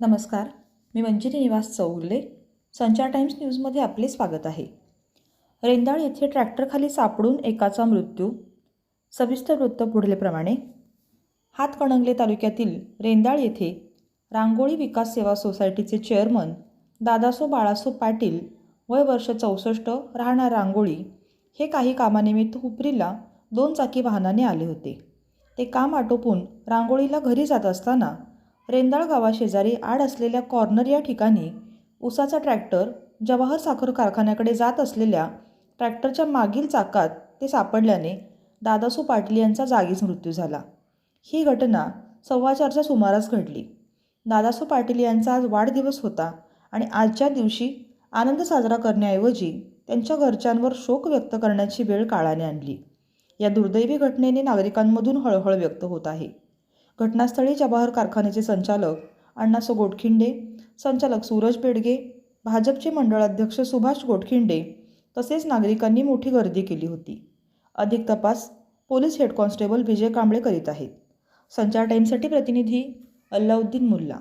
नमस्कार मी मंजिरी निवास चौगुले संचार टाइम्स न्यूजमध्ये आपले स्वागत आहे. रेंदाळ येथे ट्रॅक्टरखाली सापडून एकाचा मृत्यू सविस्तर वृत्त पुढलेप्रमाणे हातकणंगले तालुक्यातील रेंदाळ येथे रांगोळी विकास सेवा सोसायटीचे चेअरमन दादासो बाळासो पाटील वय वर्ष चौसष्ट राहणार रांगोळी हे काही कामानिमित्त हुपरीला दोन चाकी वाहनाने आले होते. ते काम आटोपून रांगोळीला घरी जात असताना रेंदाळ गावाशेजारी आड असलेल्या कॉर्नर या ठिकाणी उसाचा ट्रॅक्टर जवाहर साखर कारखान्याकडे जात असलेल्या ट्रॅक्टरच्या मागील चाकात ते सापडल्याने दादासू पाटील यांचा जागीच मृत्यू झाला. ही घटना सव्वाचारच्या सुमारास घडली. दादासू पाटील यांचा आज वाढदिवस होता आणि आजच्या दिवशी आनंद साजरा करण्याऐवजी त्यांच्या घरच्यांवर शोक व्यक्त करण्याची वेळ काळाने आणली. या दुर्दैवी घटनेने नागरिकांमधून हळहळ व्यक्त होत आहे. घटनास्थळी जवाहर कारखान्याचे संचालक अण्णासो गोटखिंडे संचालक सूरज बेडगे भाजपचे मंडळाध्यक्ष सुभाष गोटखिंडे तसेच नागरिकांनी मोठी गर्दी केली होती. अधिक तपास police head constable Vijay Kamble करीत आहेत. संचार टाईमसाठी प्रतिनिधी अल्लाउद्दीन मुल्ला.